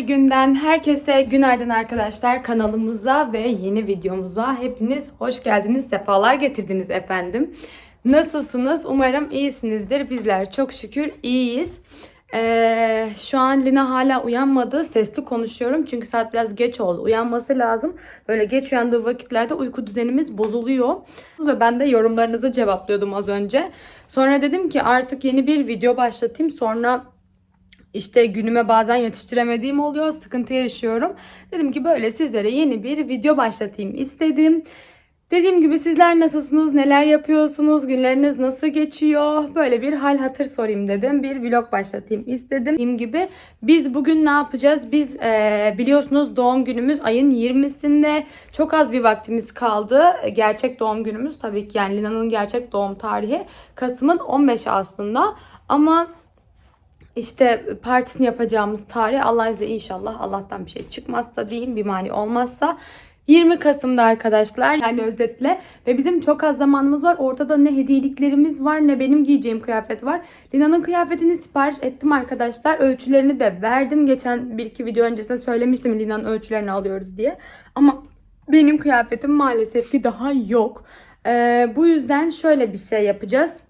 günden herkese günaydın arkadaşlar kanalımıza ve yeni videomuza hepiniz hoş geldiniz sefalar getirdiniz efendim. Nasılsınız? Umarım iyisinizdir. Bizler çok şükür iyiyiz. Ee, şu an Lina hala uyanmadı. Sesli konuşuyorum çünkü saat biraz geç oldu. Uyanması lazım. Böyle geç uyandığı vakitlerde uyku düzenimiz bozuluyor. Ve ben de yorumlarınızı cevaplıyordum az önce. Sonra dedim ki artık yeni bir video başlatayım. Sonra işte günüme bazen yetiştiremediğim oluyor. Sıkıntı yaşıyorum. Dedim ki böyle sizlere yeni bir video başlatayım istedim. Dediğim gibi sizler nasılsınız? Neler yapıyorsunuz? Günleriniz nasıl geçiyor? Böyle bir hal hatır sorayım dedim. Bir vlog başlatayım istedim. Dediğim gibi biz bugün ne yapacağız? Biz eee, biliyorsunuz doğum günümüz ayın 20'sinde. Çok az bir vaktimiz kaldı. Gerçek doğum günümüz tabii ki yani Lina'nın gerçek doğum tarihi Kasım'ın 15'i aslında. Ama işte partisini yapacağımız tarih Allah izniyle inşallah Allah'tan bir şey çıkmazsa diyeyim bir mani olmazsa 20 Kasım'da arkadaşlar yani özetle ve bizim çok az zamanımız var. Ortada ne hediyeliklerimiz var ne benim giyeceğim kıyafet var. Lina'nın kıyafetini sipariş ettim arkadaşlar. Ölçülerini de verdim. Geçen bir iki video öncesinde söylemiştim Lina'nın ölçülerini alıyoruz diye. Ama benim kıyafetim maalesef ki daha yok. Ee, bu yüzden şöyle bir şey yapacağız.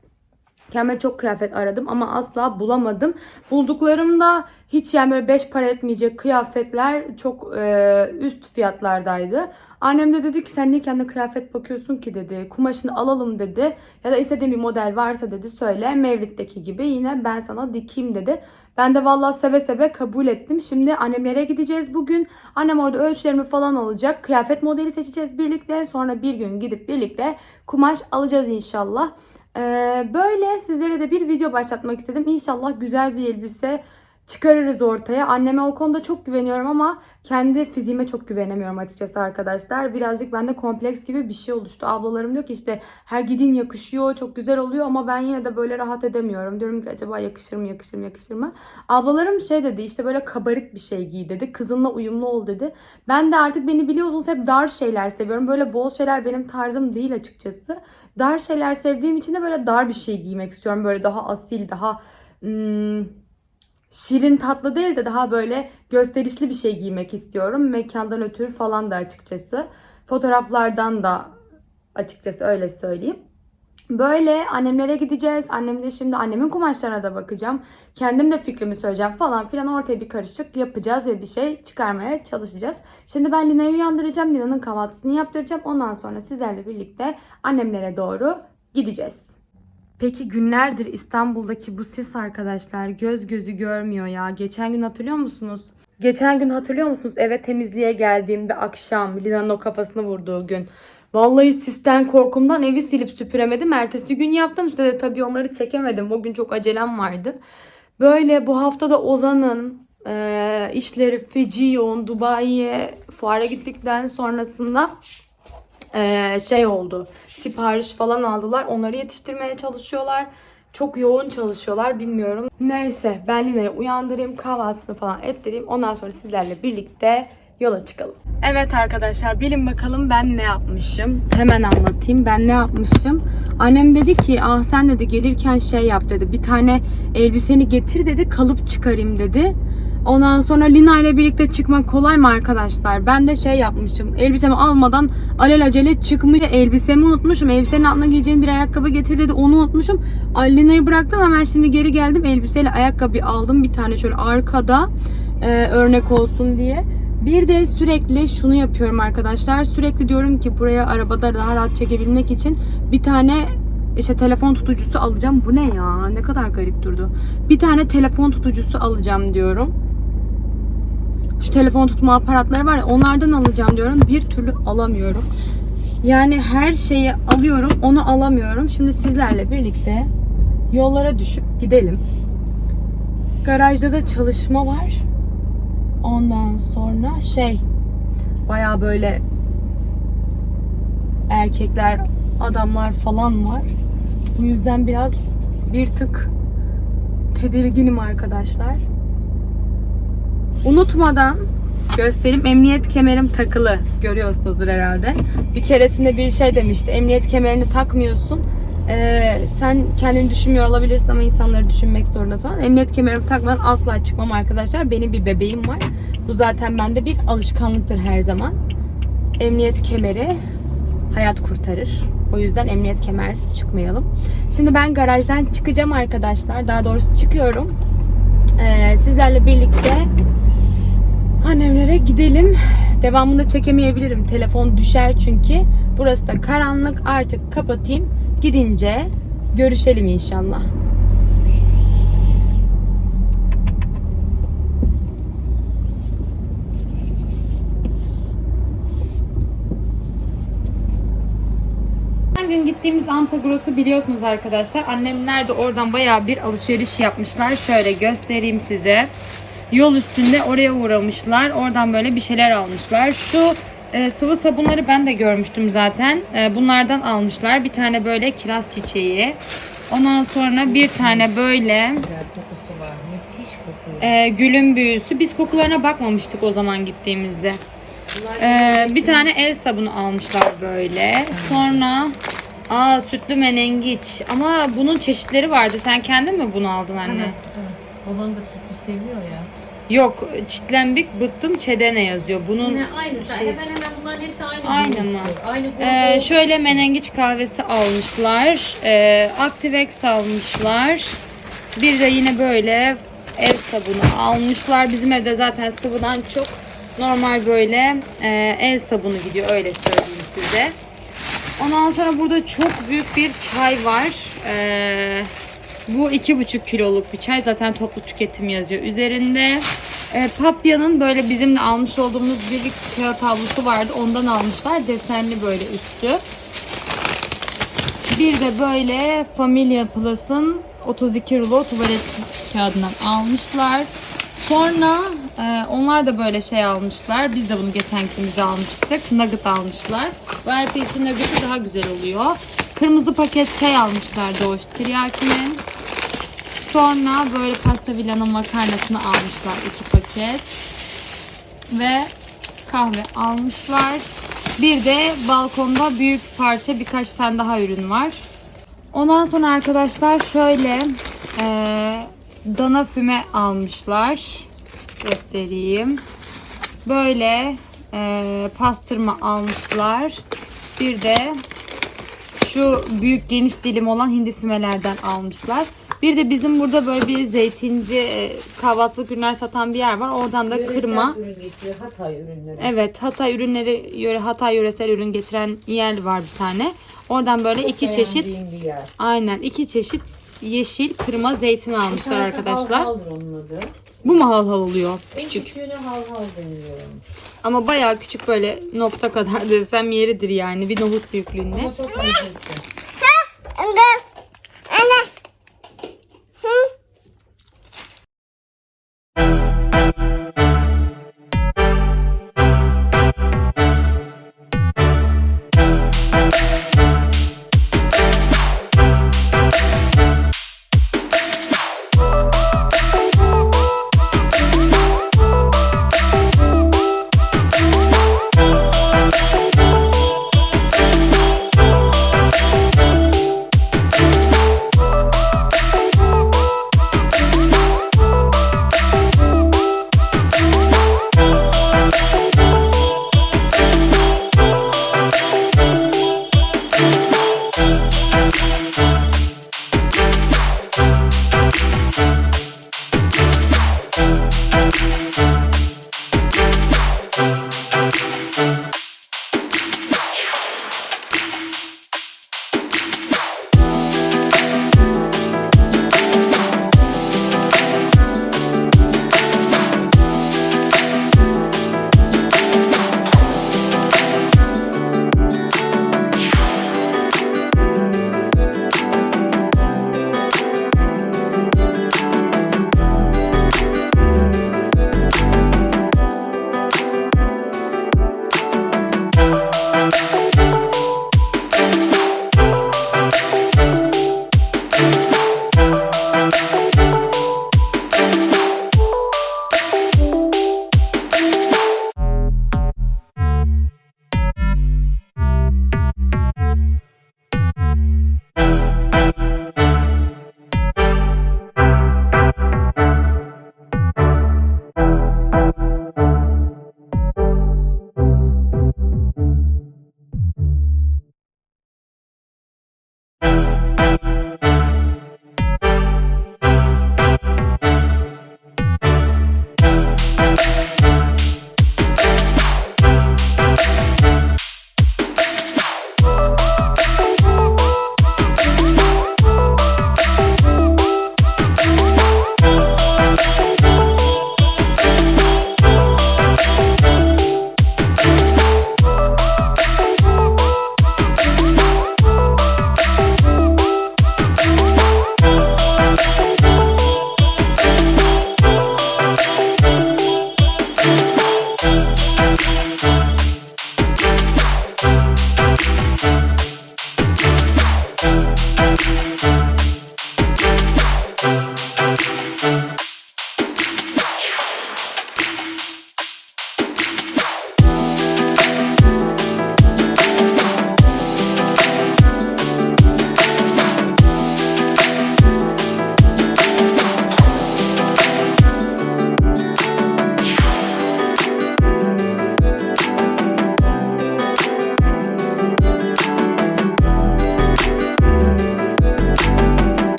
Kendime çok kıyafet aradım ama asla bulamadım. Bulduklarımda hiç yani böyle 5 para etmeyecek kıyafetler çok e, üst fiyatlardaydı. Annem de dedi ki sen niye kendine kıyafet bakıyorsun ki dedi. Kumaşını alalım dedi. Ya da istediğin bir model varsa dedi söyle. Mevlid'deki gibi yine ben sana dikeyim dedi. Ben de vallahi seve seve kabul ettim. Şimdi annemlere gideceğiz bugün. Annem orada ölçülerimi falan alacak. Kıyafet modeli seçeceğiz birlikte. Sonra bir gün gidip birlikte kumaş alacağız inşallah. Ee, böyle sizlere de bir video başlatmak istedim. İnşallah güzel bir elbise çıkarırız ortaya. Anneme o konuda çok güveniyorum ama kendi fiziğime çok güvenemiyorum açıkçası arkadaşlar. Birazcık bende kompleks gibi bir şey oluştu. Ablalarım diyor ki işte her giydiğin yakışıyor, çok güzel oluyor ama ben yine de böyle rahat edemiyorum. Diyorum ki acaba yakışır mı, yakışır mı, yakışır mı? Ablalarım şey dedi işte böyle kabarık bir şey giy dedi. Kızınla uyumlu ol dedi. Ben de artık beni biliyorsunuz hep dar şeyler seviyorum. Böyle bol şeyler benim tarzım değil açıkçası. Dar şeyler sevdiğim için de böyle dar bir şey giymek istiyorum. Böyle daha asil, daha hmm, şirin tatlı değil de daha böyle gösterişli bir şey giymek istiyorum. Mekandan ötürü falan da açıkçası. Fotoğraflardan da açıkçası öyle söyleyeyim. Böyle annemlere gideceğiz. Annemle şimdi annemin kumaşlarına da bakacağım. Kendim de fikrimi söyleyeceğim falan filan ortaya bir karışık yapacağız ve bir şey çıkarmaya çalışacağız. Şimdi ben Lina'yı uyandıracağım. Lina'nın kahvaltısını yaptıracağım. Ondan sonra sizlerle birlikte annemlere doğru gideceğiz. Peki günlerdir İstanbul'daki bu sis arkadaşlar göz gözü görmüyor ya. Geçen gün hatırlıyor musunuz? Geçen gün hatırlıyor musunuz? Eve temizliğe geldiğimde akşam Lina'nın o kafasını vurduğu gün. Vallahi sisten korkumdan evi silip süpüremedim. Ertesi gün yaptım. Size de tabii onları çekemedim. O gün çok acelem vardı. Böyle bu hafta da Ozan'ın e, işleri feci yoğun. Dubai'ye fuara gittikten sonrasında e, şey oldu. Sipariş falan aldılar. Onları yetiştirmeye çalışıyorlar. Çok yoğun çalışıyorlar bilmiyorum. Neyse ben Lina'yı uyandırayım kahvaltısını falan ettireyim. Ondan sonra sizlerle birlikte yola çıkalım. Evet arkadaşlar bilin bakalım ben ne yapmışım. Hemen anlatayım ben ne yapmışım. Annem dedi ki ah sen dedi gelirken şey yap dedi. Bir tane elbiseni getir dedi kalıp çıkarayım dedi. Ondan sonra Lina ile birlikte çıkmak kolay mı arkadaşlar? Ben de şey yapmışım. Elbisemi almadan alelacele çıkmış. Elbisemi unutmuşum. Elbisenin altına giyeceğim bir ayakkabı getir dedi. Onu unutmuşum. Ay, Lina'yı bıraktım hemen şimdi geri geldim. Elbiseyle ayakkabı aldım. Bir tane şöyle arkada e, örnek olsun diye. Bir de sürekli şunu yapıyorum arkadaşlar. Sürekli diyorum ki buraya arabada daha rahat çekebilmek için bir tane işte telefon tutucusu alacağım. Bu ne ya? Ne kadar garip durdu. Bir tane telefon tutucusu alacağım diyorum. Şu telefon tutma aparatları var ya onlardan alacağım diyorum. Bir türlü alamıyorum. Yani her şeyi alıyorum onu alamıyorum. Şimdi sizlerle birlikte yollara düşüp gidelim. Garajda da çalışma var. Ondan sonra şey baya böyle erkekler, adamlar falan var. Bu yüzden biraz bir tık tedirginim arkadaşlar. Unutmadan göstereyim. Emniyet kemerim takılı. Görüyorsunuzdur herhalde. Bir keresinde bir şey demişti. Emniyet kemerini takmıyorsun. Ee, sen kendini düşünmüyor olabilirsin ama insanları düşünmek zorundasın. Emniyet kemerimi takmadan asla çıkmam arkadaşlar. Benim bir bebeğim var. Bu zaten bende bir alışkanlıktır her zaman. Emniyet kemeri hayat kurtarır. O yüzden emniyet kemersiz çıkmayalım. Şimdi ben garajdan çıkacağım arkadaşlar. Daha doğrusu çıkıyorum. Ee, sizlerle birlikte annemlere gidelim. Devamını çekemeyebilirim. Telefon düşer çünkü. Burası da karanlık. Artık kapatayım. Gidince görüşelim inşallah. Gün gittiğimiz Ampagoros'u biliyorsunuz arkadaşlar. Annemler de oradan bayağı bir alışveriş yapmışlar. Şöyle göstereyim size. Yol üstünde oraya uğramışlar. Oradan böyle bir şeyler almışlar. Şu e, sıvı sabunları ben de görmüştüm zaten. E, bunlardan almışlar. Bir tane böyle kiraz çiçeği. Ondan sonra bir tane böyle Güzel kokusu var. Müthiş kokuyor. e, gülün büyüsü. Biz kokularına bakmamıştık o zaman gittiğimizde. Ee, bir tane el sabunu almışlar böyle. Sonra aa sütlü menengiç. Ama bunun çeşitleri vardı. Sen kendin mi bunu aldın anne? Evet, evet. Babam da sütlü seviyor ya. Yok, çitlembik bıttım çedene yazıyor. Bunun Yine aynısı. şey- Hemen hemen bunların hepsi aynı. Aynı mı? Aynı grup Ee, olduğu şöyle için. menengiç kahvesi almışlar. Ee, Activex almışlar. Bir de yine böyle ev sabunu almışlar. Bizim evde zaten sıvıdan çok normal böyle e, ev sabunu gidiyor öyle söyleyeyim size. Ondan sonra burada çok büyük bir çay var. Ee, bu iki buçuk kiloluk bir çay. Zaten toplu tüketim yazıyor üzerinde. Ee, Papya'nın böyle bizim de almış olduğumuz bir kağıt havlusu vardı. Ondan almışlar. Desenli böyle üstü. Bir de böyle Familia Plus'ın 32 rulo tuvalet kağıdından almışlar. Sonra e, onlar da böyle şey almışlar. Biz de bunu geçen gittiğimizde almıştık. Nugget almışlar. Bu ertesi nugget'ı daha güzel oluyor. Kırmızı paket çay almışlar Doğuş Tiryaki'nin. Sonra böyle pasta villanın makarnasını almışlar iki paket. Ve kahve almışlar. Bir de balkonda büyük parça birkaç tane daha ürün var. Ondan sonra arkadaşlar şöyle eee, dana füme almışlar. Göstereyim. Böyle eee, pastırma almışlar. Bir de şu büyük geniş dilim olan hindi fümelerden almışlar. Bir de bizim burada böyle bir zeytinci e, kahvaltılık ürünler satan bir yer var. Oradan da Yöresel kırma. ürün getiriyor. Hatay ürünleri. Evet Hatay ürünleri yöre Hatay yöresel ürün getiren yer var bir tane. Oradan böyle iki çeşit Beğendiğim bir yer. aynen iki çeşit yeşil kırma zeytin almışlar Bir tanesi arkadaşlar. Halhaldır onun adı. Bu mu hal hal oluyor? En Küçük. küçüğüne hal hal deniyor. Ama bayağı küçük böyle nokta kadar desem yeridir yani bir nohut büyüklüğünde. Ama çok lezzetli.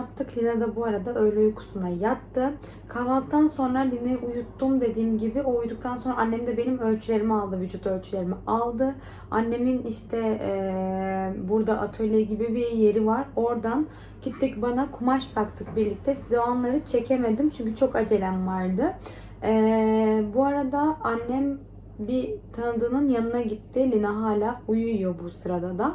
Yaptık. Lina da bu arada öğle uykusuna yattı. Kahvaltıdan sonra Lina'yı uyuttum dediğim gibi. O uyuduktan sonra annem de benim ölçülerimi aldı, vücut ölçülerimi aldı. Annemin işte eee, burada atölye gibi bir yeri var. Oradan gittik bana kumaş baktık birlikte. Size o anları çekemedim çünkü çok acelem vardı. Eee, bu arada annem bir tanıdığının yanına gitti. Lina hala uyuyor bu sırada da.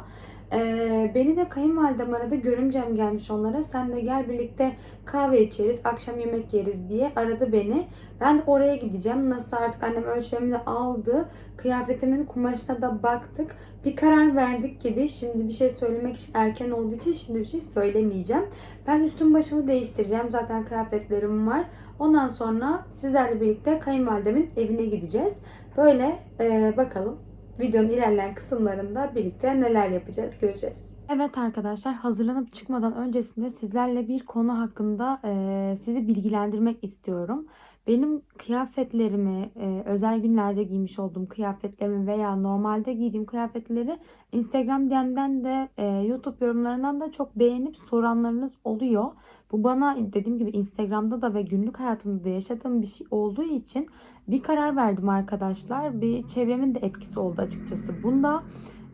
Ee, beni de kayınvalidem aradı. Görümcem gelmiş onlara. Sen de gel birlikte kahve içeriz, akşam yemek yeriz diye aradı beni. Ben de oraya gideceğim. Nasıl artık annem ölçülerimi de aldı. Kıyafetimin kumaşına da baktık. Bir karar verdik gibi. Şimdi bir şey söylemek için erken olduğu için şimdi bir şey söylemeyeceğim. Ben üstüm başımı değiştireceğim. Zaten kıyafetlerim var. Ondan sonra sizlerle birlikte kayınvalidemin evine gideceğiz. Böyle e, bakalım videonun ilerleyen kısımlarında birlikte neler yapacağız göreceğiz. Evet arkadaşlar hazırlanıp çıkmadan öncesinde sizlerle bir konu hakkında e, sizi bilgilendirmek istiyorum. Benim kıyafetlerimi, e, özel günlerde giymiş olduğum kıyafetlerimi veya normalde giydiğim kıyafetleri Instagram DM'den de e, YouTube yorumlarından da çok beğenip soranlarınız oluyor. Bu bana dediğim gibi Instagram'da da ve günlük hayatımda da yaşadığım bir şey olduğu için bir karar verdim arkadaşlar. Bir çevremin de etkisi oldu açıkçası. Bunda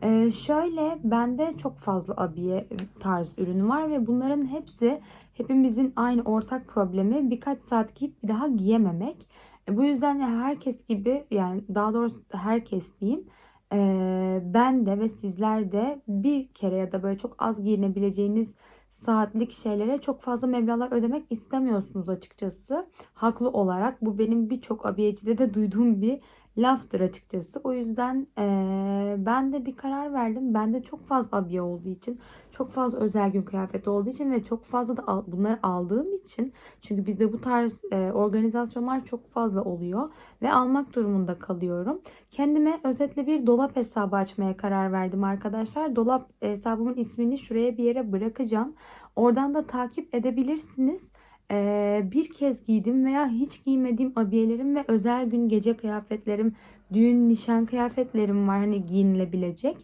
ee, şöyle bende çok fazla abiye tarz ürün var ve bunların hepsi hepimizin aynı ortak problemi birkaç saat giyip bir daha giyememek. E, bu yüzden de herkes gibi yani daha doğrusu herkes diyeyim e, ben de ve sizler de bir kere ya da böyle çok az giyinebileceğiniz saatlik şeylere çok fazla meblağlar ödemek istemiyorsunuz açıkçası. Haklı olarak bu benim birçok abiyecide de duyduğum bir laftır açıkçası. O yüzden eee, ben de bir karar verdim. Ben de çok fazla abiye olduğu için, çok fazla özel gün kıyafeti olduğu için ve çok fazla da al- bunları aldığım için çünkü bizde bu tarz eee, organizasyonlar çok fazla oluyor ve almak durumunda kalıyorum. Kendime özetle bir dolap hesabı açmaya karar verdim arkadaşlar. Dolap hesabımın ismini şuraya bir yere bırakacağım. Oradan da takip edebilirsiniz. Ee, bir kez giydim veya hiç giymediğim abiyelerim ve özel gün gece kıyafetlerim, düğün nişan kıyafetlerim var hani giyinilebilecek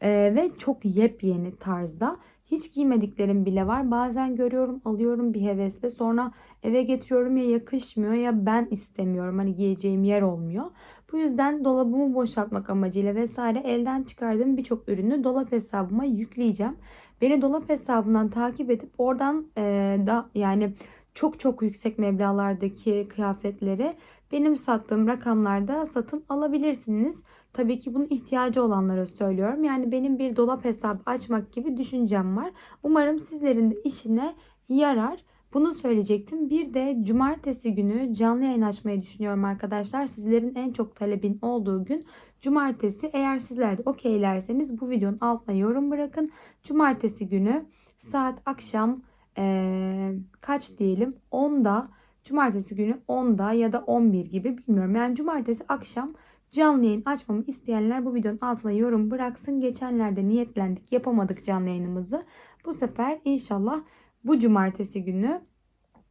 Ee, ve çok yepyeni tarzda. Hiç giymediklerim bile var. Bazen görüyorum, alıyorum bir hevesle. Sonra eve getiriyorum ya yakışmıyor ya ben istemiyorum. Hani giyeceğim yer olmuyor. Bu yüzden dolabımı boşaltmak amacıyla vesaire elden çıkardığım birçok ürünü dolap hesabıma yükleyeceğim. Beni dolap hesabından takip edip oradan e, da yani çok çok yüksek meblağlardaki kıyafetleri benim sattığım rakamlarda satın alabilirsiniz. Tabii ki bunun ihtiyacı olanlara söylüyorum. Yani benim bir dolap hesabı açmak gibi düşüncem var. Umarım sizlerin de işine yarar. Bunu söyleyecektim. Bir de cumartesi günü canlı yayın açmayı düşünüyorum arkadaşlar. Sizlerin en çok talebin olduğu gün cumartesi. Eğer sizler de okeylerseniz bu videonun altına yorum bırakın. Cumartesi günü saat akşam eee, kaç diyelim 10'da cumartesi günü 10'da ya da 11 gibi bilmiyorum. Yani cumartesi akşam canlı yayın açmamı isteyenler bu videonun altına yorum bıraksın. Geçenlerde niyetlendik yapamadık canlı yayınımızı. Bu sefer inşallah bu cumartesi günü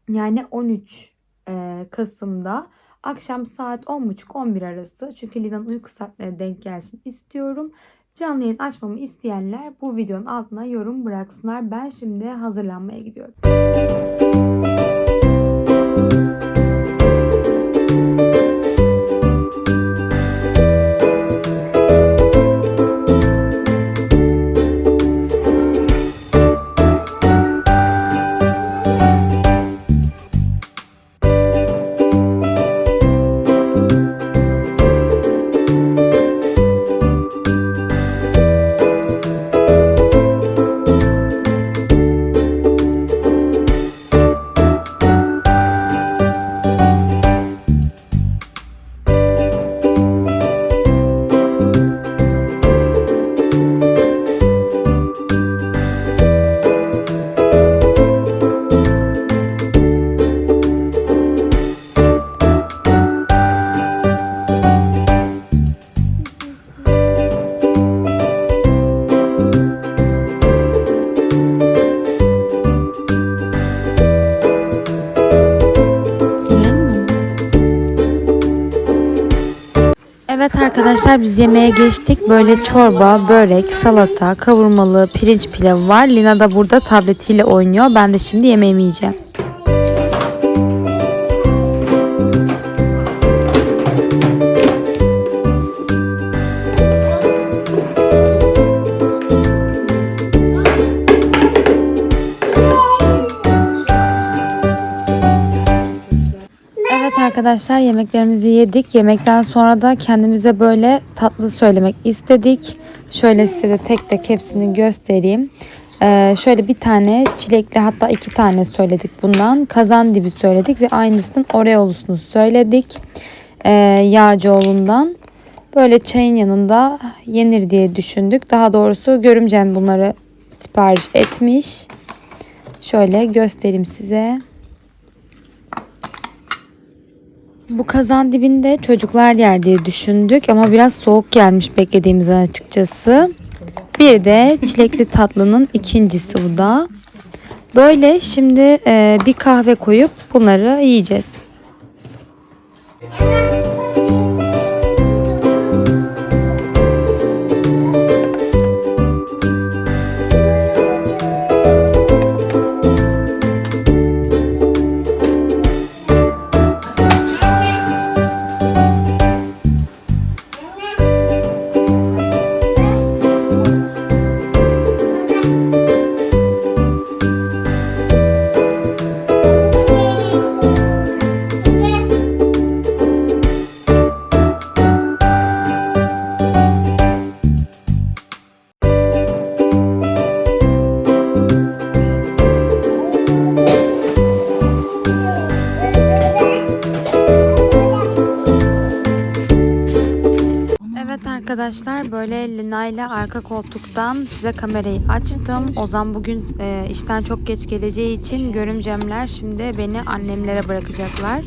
yani 13 eee, Kasım'da akşam saat 10.30-11 arası çünkü Lina'nın uyku saatlerine denk gelsin istiyorum. Canlı yayın açmamı isteyenler bu videonun altına yorum bıraksınlar. Ben şimdi hazırlanmaya gidiyorum. Arkadaşlar biz yemeğe geçtik. Böyle çorba, börek, salata, kavurmalı, pirinç pilavı var. Lina da burada tabletiyle oynuyor. Ben de şimdi yemeğimi yiyeceğim. Arkadaşlar yemeklerimizi yedik. Yemekten sonra da kendimize böyle tatlı söylemek istedik. Şöyle size de tek tek hepsini göstereyim. Ee, şöyle bir tane çilekli hatta iki tane söyledik bundan. Kazan dibi söyledik ve aynısının Oreo'lusunu söyledik. Ee, Yağcıoğlu'ndan. Böyle çayın yanında yenir diye düşündük. Daha doğrusu görümcem bunları sipariş etmiş. Şöyle göstereyim size. Bu kazan dibinde çocuklar yer diye düşündük ama biraz soğuk gelmiş beklediğimizden açıkçası. Bir de çilekli tatlının ikincisi bu da. Böyle şimdi e, bir kahve koyup bunları yiyeceğiz. Evet arkadaşlar böyle Lina ile arka koltuktan size kamerayı açtım. Ozan bugün e, işten çok geç geleceği için görümcemler şimdi beni annemlere bırakacaklar.